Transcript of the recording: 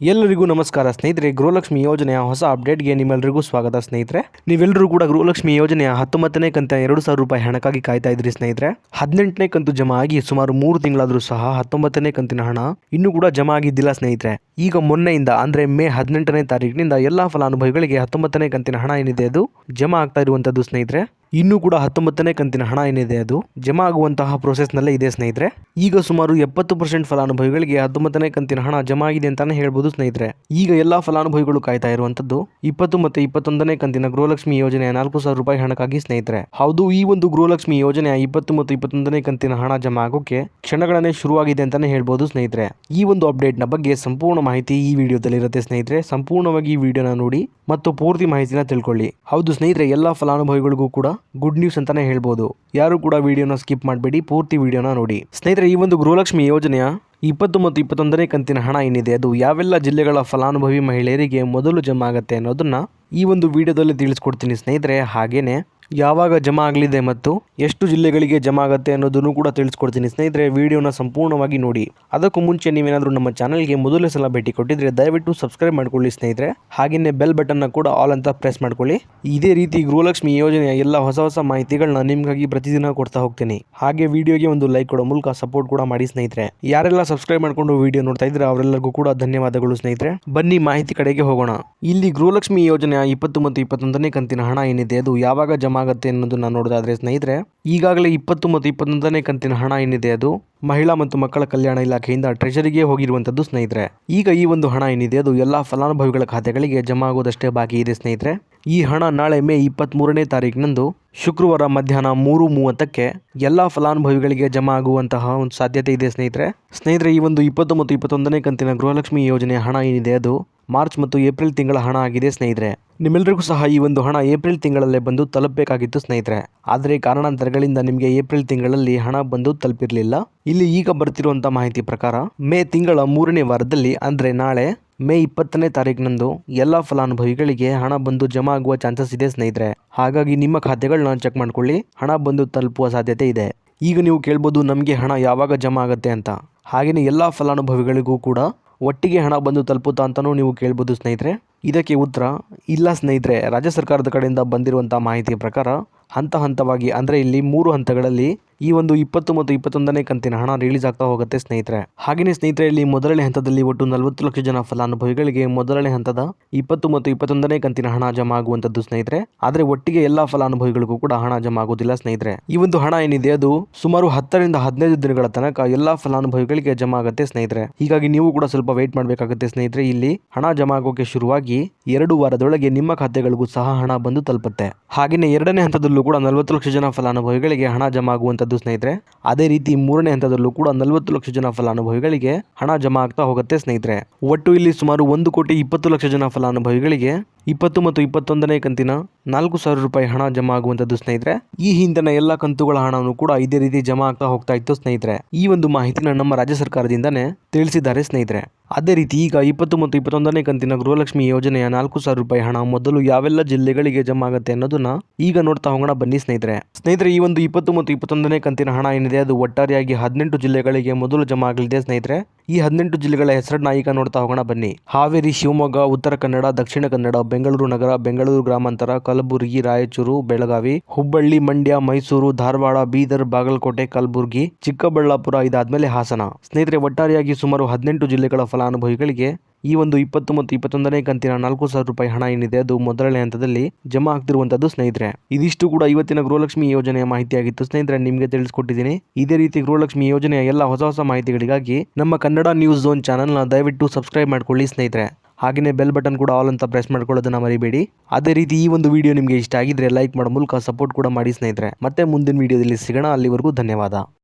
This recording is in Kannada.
ಎಲ್ಲರಿಗೂ ನಮಸ್ಕಾರ ಸ್ನೇಹಿತರೆ, ಗೃಹಲಕ್ಷ್ಮಿ ಯೋಜನೆಯ ಹೊಸ ಅಪ್ಡೇಟ್ಗೆ ನಿಮ್ಮೆಲ್ಲರಿಗೂ ಸ್ವಾಗತ ಸ್ನೇಹಿತರೆ. ನೀವೆಲ್ಲರೂ ಕೂಡ ಗೃಹಲಕ್ಷ್ಮಿ ಯೋಜನೆಯ ಹತ್ತೊಂಬತ್ತನೇ ಕಂತಿನ ಎರಡು ಸಾವಿರ ರೂಪಾಯಿ ಹಣಕ್ಕಾಗಿ ಕಾಯ್ತಾ ಇದ್ರಿ ಸ್ನೇಹಿತರೆ. ಹದಿನೆಂಟನೇ ಕಂತು ಜಮಾ ಆಗಿ ಸುಮಾರು ಮೂರು ತಿಂಗಳಾದರೂ ಸಹ ಹತ್ತೊಂಬತ್ತನೇ ಕಂತಿನ ಹಣ ಇನ್ನೂ ಕೂಡ ಜಮಾ ಆಗಿದ್ದಿಲ್ಲ ಸ್ನೇಹಿತರೆ. ಈಗ ಮೊನ್ನೆಯಿಂದ ಅಂದ್ರೆ ಮೇ ಹದಿನೆಂಟನೇ ತಾರೀಕಿನಿಂದ ಎಲ್ಲಾ ಫಲಾನುಭವಿಗಳಿಗೆ ಹತ್ತೊಂಬತ್ತನೇ ಕಂತಿನ ಹಣ ಏನಿದೆ ಅದು ಜಮಾ ಆಗ್ತಾ ಇರುವಂತದ್ದು ಸ್ನೇಹಿತರೆ. ಇನ್ನೂ ಕೂಡ ಹತ್ತೊಂಬತ್ತನೇ ಕಂತಿನ ಹಣ ಏನಿದೆ ಅದು? ಜಮಾ ಆಗುವಂತಹ ಪ್ರೊಸೆಸ್ನಲ್ಲೇ ಇದೆ ಸ್ನೇಹಿತರೆ. ಈಗ ಸುಮಾರು ಎಪ್ಪತ್ತು ಪರ್ಸೆಂಟ್ ಫಲಾನುಭವಿಗಳಿಗೆ ಹತ್ತೊಂಬತ್ತನೇ ಕಂತಿನ ಹಣ ಜಮಾ ಆಗಿದೆ ಅಂತಾನೆ ಹೇಳ್ಬೋದು ಸ್ನೇಹಿತರೆ. ಈಗ ಎಲ್ಲಾ ಫಲಾನುಭವಿಗಳು ಕಾಯ್ತಾ ಇರುವಂತದ್ದು ಇಪ್ಪತ್ತು ಮತ್ತು ಇಪ್ಪತ್ತೊಂದನೇ ಕಂತಿನ ಗೃಹಲಕ್ಷ್ಮಿ ಯೋಜನೆಯ ನಾಲ್ಕು ಸಾವಿರ ರೂಪಾಯಿ ಹಣಕ್ಕಾಗಿ ಸ್ನೇಹಿತರೆ. ಹೌದು, ಈ ಒಂದು ಗೃಹಲಕ್ಷ್ಮಿ ಯೋಜನೆಯ ಇಪ್ಪತ್ತು ಮತ್ತು ಇಪ್ಪತ್ತೊಂದನೇ ಕಂತಿನ ಹಣ ಜಮಾ ಆಗೋಕೆ ಕ್ಷಣಗಳನ್ನೇ ಶುರುವಾಗಿದೆ ಅಂತಾನೆ ಹೇಳ್ಬೋದು ಸ್ನೇಹಿತರೆ. ಈ ಒಂದು ಅಪ್ಡೇಟ್ನ ಬಗ್ಗೆ ಸಂಪೂರ್ಣ ಮಾಹಿತಿ ಈ ವಿಡಿಯೋದಲ್ಲಿ ಇರುತ್ತೆ ಸ್ನೇಹಿತರೆ. ಸಂಪೂರ್ಣವಾಗಿ ಈ ವಿಡಿಯೋನ ನೋಡಿ ಮತ್ತು ಪೂರ್ತಿ ಮಾಹಿತಿನ ತಿಳ್ಕೊಳ್ಳಿ. ಹೌದು ಸ್ನೇಹಿತರೆ, ಎಲ್ಲ ಫಲಾನುಭವಿಗಳಿಗೂ ಕೂಡ ಗುಡ್ ನ್ಯೂಸ್ ಅಂತಾನೆ ಹೇಳ್ಬೋದು. ಯಾರು ಕೂಡ ವಿಡಿಯೋನ ಸ್ಕಿಪ್ ಮಾಡಬೇಡಿ, ಪೂರ್ತಿ ವಿಡಿಯೋನ ನೋಡಿ. ಸ್ನೇಹಿತರೆ, ಈ ಒಂದು ಗೃಹಲಕ್ಷ್ಮಿ ಯೋಜನೆಯ ಇಪ್ಪತ್ತು ಮತ್ತು ಇಪ್ಪತ್ತೊಂದನೇ ಕಂತಿನ ಹಣ ಏನಿದೆ? ಅದು ಯಾವೆಲ್ಲ ಜಿಲ್ಲೆಗಳ ಫಲಾನುಭವಿ ಮಹಿಳೆಯರಿಗೆ ಮೊದಲು ಜಮಾ ಆಗುತ್ತೆ ಅನ್ನೋದನ್ನ ಈ ಒಂದು ವಿಡಿಯೋದಲ್ಲಿ ತಿಳಿಸ್ಕೊಡ್ತೀನಿ ಸ್ನೇಹಿತರೆ. ಹಾಗೇನೆ ಯಾವಾಗ ಜಮಾ ಆಗಲಿದೆ ಮತ್ತು ಎಷ್ಟು ಜಿಲ್ಲೆಗಳಿಗೆ ಜಮಾ ಆಗುತ್ತೆ ಅನ್ನೋದನ್ನು ಕೂಡ ತಿಳಿಸ್ಕೊಡ್ತೀನಿ. ಸ್ನೇಹಿತರೆ, ವಿಡಿಯೋನ ಸಂಪೂರ್ಣವಾಗಿ ನೋಡಿ. ಅದಕ್ಕೂ ಮುಂಚೆ ನೀವೇನಾದರೂ ನಮ್ಮ ಚಾನಲ್ಗೆ ಮೊದಲೇ ಸಲ ಭೇಟಿ ಕೊಟ್ಟಿದ್ರೆ ದಯವಿಟ್ಟು ಸಬ್ಸ್ಕ್ರೈಬ್ ಮಾಡ್ಕೊಳ್ಳಿ ಸ್ನೇಹಿತರೆ. ಹಾಗೆಯೇ ಬೆಲ್ ಬಟನ್ನ ಕೂಡ ಆಲ್ ಅಂತ ಪ್ರೆಸ್ ಮಾಡ್ಕೊಳ್ಳಿ. ಇದೇ ರೀತಿ ಗೃಹಲಕ್ಷ್ಮಿ ಯೋಜನೆಯ ಎಲ್ಲ ಹೊಸ ಹೊಸ ಮಾಹಿತಿಗಳನ್ನ ನಿಮಗಾಗಿ ಪ್ರತಿದಿನ ಕೊಡ್ತಾ ಹೋಗ್ತೀನಿ. ಹಾಗೆ ವಿಡಿಯೋಗೆ ಒಂದು ಲೈಕ್ ಕೊಡೋ ಮೂಲಕ ಸಪೋರ್ಟ್ ಕೂಡ ಮಾಡಿ ಸ್ನೇಹಿತರೆ. ಯಾರೆಲ್ಲ ಸಬ್ಸ್ಕ್ರೈಬ್ ಮಾಡ್ಕೊಂಡು ವಿಡಿಯೋ ನೋಡ್ತಾ ಇದ್ರೆ ಅವರೆಲ್ಲರಿಗೂ ಕೂಡ ಧನ್ಯವಾದಗಳು ಸ್ನೇಹಿತರೆ. ಬನ್ನಿ ಮಾಹಿತಿ ಕಡೆಗೆ ಹೋಗೋಣ. ಇಲ್ಲಿ ಗೃಹಲಕ್ಷ್ಮಿ ಯೋಜನೆಯ ಇಪ್ಪತ್ತು ಮತ್ತು ಇಪ್ಪತ್ತೊಂದನೇ ಕಂತಿನ ಹಣ ಏನಿದೆ, ಅದು ಯಾವಾಗ ಜಮಾ ಆಗುತ್ತೆ ನಾನು ನೋಡೋದಾದರೆ ಸ್ನೇಹಿತರೆ, ಈಗಾಗಲೇ ಇಪ್ಪತ್ತು ಮತ್ತು ಇಪ್ಪತ್ತೊಂದನೇ ಕಂತಿನ ಹಣ ಏನಿದೆ ಅದು? ಮಹಿಳಾ ಮತ್ತು ಮಕ್ಕಳ ಕಲ್ಯಾಣ ಇಲಾಖೆಯಿಂದ ಟ್ರೆಷರಿಗೆ ಹೋಗಿರುವಂಥದ್ದು ಸ್ನೇಹಿತರೆ. ಈಗ ಈ ಒಂದು ಹಣ ಏನಿದೆ, ಅದು ಎಲ್ಲ ಫಲಾನುಭವಿಗಳ ಖಾತೆಗಳಿಗೆ ಜಮಾ ಆಗೋದಷ್ಟೇ ಬಾಕಿ ಇದೆ ಸ್ನೇಹಿತರೆ. ಈ ಹಣ ನಾಳೆ ಮೇ ಇಪ್ಪತ್ತ್ಮೂರನೇ ತಾರೀಕಿನಂದು ಶುಕ್ರವಾರ ಮಧ್ಯಾಹ್ನ ಮೂರು ಮೂವತ್ತಕ್ಕೆ ಎಲ್ಲ ಫಲಾನುಭವಿಗಳಿಗೆ ಜಮಾ ಆಗುವಂತಹ ಒಂದು ಸಾಧ್ಯತೆ ಇದೆ ಸ್ನೇಹಿತರೆ. ಸ್ನೇಹಿತರೆ, ಈ ಒಂದು ಇಪ್ಪತ್ತು ಮತ್ತು ಇಪ್ಪತ್ತೊಂದನೇ ಕಂತಿನ ಗೃಹಲಕ್ಷ್ಮಿ ಯೋಜನೆಯ ಹಣ ಏನಿದೆ ಅದು? ಮಾರ್ಚ್ ಮತ್ತು ಏಪ್ರಿಲ್ ತಿಂಗಳ ಹಣ ಆಗಿದೆ ಸ್ನೇಹಿತರೆ. ನಿಮ್ಮೆಲ್ಲರಿಗೂ ಸಹ ಈ ಒಂದು ಹಣ ಏಪ್ರಿಲ್ ತಿಂಗಳಲ್ಲೇ ಬಂದು ತಲುಪಬೇಕಾಗಿತ್ತು ಸ್ನೇಹಿತರೆ. ಆದರೆ ಕಾರಣಾಂತರಗಳಿಂದ ನಿಮಗೆ ಏಪ್ರಿಲ್ ತಿಂಗಳಲ್ಲಿ ಹಣ ಬಂದು ತಲುಪಿರಲಿಲ್ಲ. ಇಲ್ಲಿ ಈಗ ಬರ್ತಿರುವಂಥ ಮಾಹಿತಿ ಪ್ರಕಾರ, ಮೇ ತಿಂಗಳ ಮೂರನೇ ವಾರದಲ್ಲಿ, ಅಂದರೆ ನಾಳೆ, ಮೇ ಇಪ್ಪತ್ತನೇ ತಾರೀಕಿನಂದು ಎಲ್ಲ ಫಲಾನುಭವಿಗಳಿಗೆ ಹಣ ಬಂದು ಜಮಾ ಆಗುವ ಚಾನ್ಸಸ್ ಇದೆ ಸ್ನೇಹಿತರೆ. ಹಾಗಾಗಿ ನಿಮ್ಮ ಖಾತೆಗಳನ್ನ ಚೆಕ್ ಮಾಡ್ಕೊಳ್ಳಿ, ಹಣ ಬಂದು ತಲುಪುವ ಸಾಧ್ಯತೆ ಇದೆ. ಈಗ ನೀವು ಕೇಳ್ಬೋದು ನಮಗೆ ಹಣ ಯಾವಾಗ ಜಮಾ ಆಗುತ್ತೆ ಅಂತ. ಹಾಗೆಯೇ ಎಲ್ಲ ಫಲಾನುಭವಿಗಳಿಗೂ ಕೂಡ ಒಟ್ಟಿಗೆ ಹಣ ಬಂದು ತಲುಪುತ್ತಾ ಅಂತಲೂ ನೀವು ಕೇಳ್ಬೋದು ಸ್ನೇಹಿತರೆ. ಇದಕ್ಕೆ ಉತ್ತರ, ಇಲ್ಲ ಸ್ನೇಹಿತರೆ, ರಾಜ್ಯ ಸರ್ಕಾರದ ಕಡೆಯಿಂದ ಬಂದಿರುವಂಥ ಮಾಹಿತಿಯ ಪ್ರಕಾರ ಹಂತ ಹಂತವಾಗಿ, ಅಂದರೆ ಇಲ್ಲಿ ಮೂರು ಹಂತಗಳಲ್ಲಿ ಈ ಒಂದು ಇಪ್ಪತ್ತು ಮತ್ತು ಇಪ್ಪತ್ತೊಂದನೇ ಕಂತಿನ ಹಣ ರಿಲೀಸ್ ಆಗ್ತಾ ಹೋಗುತ್ತೆ ಸ್ನೇಹಿತರೆ. ಹಾಗೆಯೇ ಸ್ನೇಹಿತರೆ, ಇಲ್ಲಿ ಮೊದಲನೇ ಹಂತದಲ್ಲಿ ಒಟ್ಟು ನಲವತ್ತು ಲಕ್ಷ ಜನ ಫಲಾನುಭವಿಗಳಿಗೆ ಮೊದಲನೇ ಹಂತದ ಇಪ್ಪತ್ತು ಮತ್ತು ಇಪ್ಪತ್ತೊಂದನೇ ಕಂತಿನ ಹಣ ಜಮಾ ಆಗುವಂತದ್ದು ಸ್ನೇಹಿತರೆ. ಆದರೆ ಒಟ್ಟಿಗೆ ಎಲ್ಲಾ ಫಲಾನುಭವಿಗಳಿಗೂ ಕೂಡ ಹಣ ಜಮಾ ಆಗುವುದಿಲ್ಲ ಸ್ನೇಹಿತರೆ. ಈ ಒಂದು ಹಣ ಏನಿದೆ, ಅದು ಸುಮಾರು ಹತ್ತರಿಂದ ಹದಿನೈದು ದಿನಗಳ ತನಕ ಎಲ್ಲಾ ಫಲಾನುಭವಿಗಳಿಗೆ ಜಮಾ ಆಗುತ್ತೆ ಸ್ನೇಹಿತರೆ. ಹೀಗಾಗಿ ನೀವು ಕೂಡ ಸ್ವಲ್ಪ ವೇಟ್ ಮಾಡಬೇಕಾಗುತ್ತೆ ಸ್ನೇಹಿತರೆ. ಇಲ್ಲಿ ಹಣ ಜಮಾ ಆಗೋಕೆ ಶುರುವಾಗಿ ಎರಡು ವಾರದೊಳಗೆ ನಿಮ್ಮ ಖಾತೆಗಳಿಗೂ ಸಹ ಹಣ ಬಂದು ತಲುಪುತ್ತೆ. ಹಾಗೆಯೇ ಎರಡನೇ ಹಂತದಲ್ಲೂ ಕೂಡ ನಲವತ್ತು ಲಕ್ಷ ಜನ ಫಲಾನುಭವಿಗಳಿಗೆ ಹಣ ಜಮಾ ಆಗುವಂತದ್ದು ಸ್ನೇಹಿತರೆ, ಅದೇ ರೀತಿ ಮೂರನೇ ಹಂತದಲ್ಲೂ ಕೂಡ ನಲವತ್ತು ಲಕ್ಷ ಜನ ಫಲಾನುಭವಿಗಳಿಗೆ ಹಣ ಜಮಾ ಆಗ್ತಾ ಹೋಗುತ್ತೆ ಸ್ನೇಹಿತರೆ. ಒಟ್ಟು ಇಲ್ಲಿ ಸುಮಾರು ಒಂದು ಕೋಟಿ ಇಪ್ಪತ್ತು ಲಕ್ಷ ಜನ ಫಲಾನುಭವಿಗಳಿಗೆ ಇಪ್ಪತ್ತು ಮತ್ತು ಇಪ್ಪತ್ತೊಂದನೇ ಕಂತಿನ ನಾಲ್ಕು ಸಾವಿರ ರೂಪಾಯಿ ಹಣ ಜಮಾ ಆಗುವಂತದ್ದು ಸ್ನೇಹಿತರೆ. ಈ ಹಿಂದಿನ ಎಲ್ಲ ಕಂತುಗಳ ಹಣವನ್ನು ಕೂಡ ಇದೇ ರೀತಿ ಜಮಾ ಆಗ್ತಾ ಹೋಗ್ತಾ ಇತ್ತು ಸ್ನೇಹಿತರೆ. ಈ ಒಂದು ಮಾಹಿತಿನ ನಮ್ಮ ರಾಜ್ಯ ಸರ್ಕಾರದಿಂದನೇ ತಿಳಿಸಿದ್ದಾರೆ ಸ್ನೇಹಿತರೆ. ಅದೇ ರೀತಿ ಈಗ ಇಪ್ಪತ್ತು ಮತ್ತು ಇಪ್ಪತ್ತೊಂದನೇ ಕಂತಿನ ಗೃಹಲಕ್ಷ್ಮಿ ಯೋಜನೆಯ ನಾಲ್ಕು ಸಾವಿರ ರೂಪಾಯಿ ಹಣ ಮೊದಲು ಯಾವೆಲ್ಲ ಜಿಲ್ಲೆಗಳಿಗೆ ಜಮಾ ಆಗುತ್ತೆ ಅನ್ನೋದನ್ನ ಈಗ ನೋಡ್ತಾ ಹೋಗೋಣ ಬನ್ನಿ ಸ್ನೇಹಿತರೆ. ಸ್ನೇಹಿತರೆ, ಈ ಒಂದು ಇಪ್ಪತ್ತು ಮತ್ತು ಇಪ್ಪತ್ತೊಂದನೇ ಕಂತಿನ ಹಣ ಏನಿದೆ, ಅದು ಒಟ್ಟಾರೆಯಾಗಿ ಹದಿನೆಂಟು ಜಿಲ್ಲೆಗಳಿಗೆ ಮೊದಲು ಜಮಾ ಆಗಲಿದೆ ಸ್ನೇಹಿತರೆ. ಈ ಹದಿನೆಂಟು ಜಿಲ್ಲೆಗಳ ಹೆಸರನ್ನ ಈಗ ನೋಡ್ತಾ ಹೋಗೋಣ ಬನ್ನಿ. ಹಾವೇರಿ, ಶಿವಮೊಗ್ಗ, ಉತ್ತರ ಕನ್ನಡ, ದಕ್ಷಿಣ ಕನ್ನಡ, ಬೆಂಗಳೂರು ನಗರ, ಬೆಂಗಳೂರು ಗ್ರಾಮಾಂತರ, ಕಲಬುರಗಿ, ರಾಯಚೂರು, ಬೆಳಗಾವಿ, ಹುಬ್ಬಳ್ಳಿ, ಮಂಡ್ಯ, ಮೈಸೂರು, ಧಾರವಾಡ, ಬೀದರ್, ಬಾಗಲಕೋಟೆ, ಕಲಬುರಗಿ, ಚಿಕ್ಕಬಳ್ಳಾಪುರ ಇದಾದ್ಮೇಲೆ ಹಾಸನ. ಸ್ನೇಹಿತರೆ, ಒಟ್ಟಾರೆಯಾಗಿ ಸುಮಾರು ಹದಿನೆಂಟು ಜಿಲ್ಲೆಗಳ ಫಲಾನುಭವಿಗಳಿಗೆ ಈ ಒಂದು ಇಪ್ಪತ್ತು ಮತ್ತು ಇಪ್ಪತ್ತೊಂದನೇ ಕಂತಿನ ನಾಲ್ಕು ಸಾವಿರ ರೂಪಾಯಿ ಹಣ ಏನಿದೆ, ಅದು ಮೊದಲನೇ ಹಂತದಲ್ಲಿ ಜಮಾ ಆಗ್ತಿರುವಂತದ್ದು ಸ್ನೇಹಿತರೆ. ಇದಿಷ್ಟು ಕೂಡ ಇವತ್ತಿನ ಗೃಹಲಕ್ಷ್ಮಿ ಯೋಜನೆಯ ಮಾಹಿತಿಯಾಗಿತ್ತು. ಸ್ನೇಹಿತರೆ, ನಿಮಗೆ ತಿಳಿಸ್ಕೊಟ್ಟಿದ್ದೀನಿ. ಇದೇ ರೀತಿ ಗೃಹಲಕ್ಷ್ಮಿ ಯೋಜನೆಯ ಎಲ್ಲ ಹೊಸ ಹೊಸ ಮಾಹಿತಿಗಳಿಗಾಗಿ ನಮ್ಮ ಕನ್ನಡ ನ್ಯೂಸ್ ಝೋನ್ ಚಾನಲ್ನ ದಯವಿಟ್ಟು ಸಬ್ಸ್ಕ್ರೈಬ್ ಮಾಡ್ಕೊಳ್ಳಿ ಸ್ನೇಹಿತರೆ. ಹಾಗೆಯೇ ಬೆಲ್ ಬಟನ್ ಕೂಡ ಆಲ್ ಅಂತ ಪ್ರೆಸ್ ಮಾಡ್ಕೊಳ್ಳೋದನ್ನ ಮರಿಬೇಡಿ. ಅದೇ ರೀತಿ ಈ ಒಂದು ವಿಡಿಯೋ ನಿಮಗೆ ಇಷ್ಟ ಆಗಿದ್ರೆ ಲೈಕ್ ಮಾಡೋ ಮೂಲಕ ಸಪೋರ್ಟ್ ಕೂಡ ಮಾಡಿ ಸ್ನೇಹಿತರೆ. ಮತ್ತೆ ಮುಂದಿನ ವಿಡಿಯೋದಲ್ಲಿ ಸಿಗೋಣ. ಅಲ್ಲಿವರೆಗೂ ಧನ್ಯವಾದ.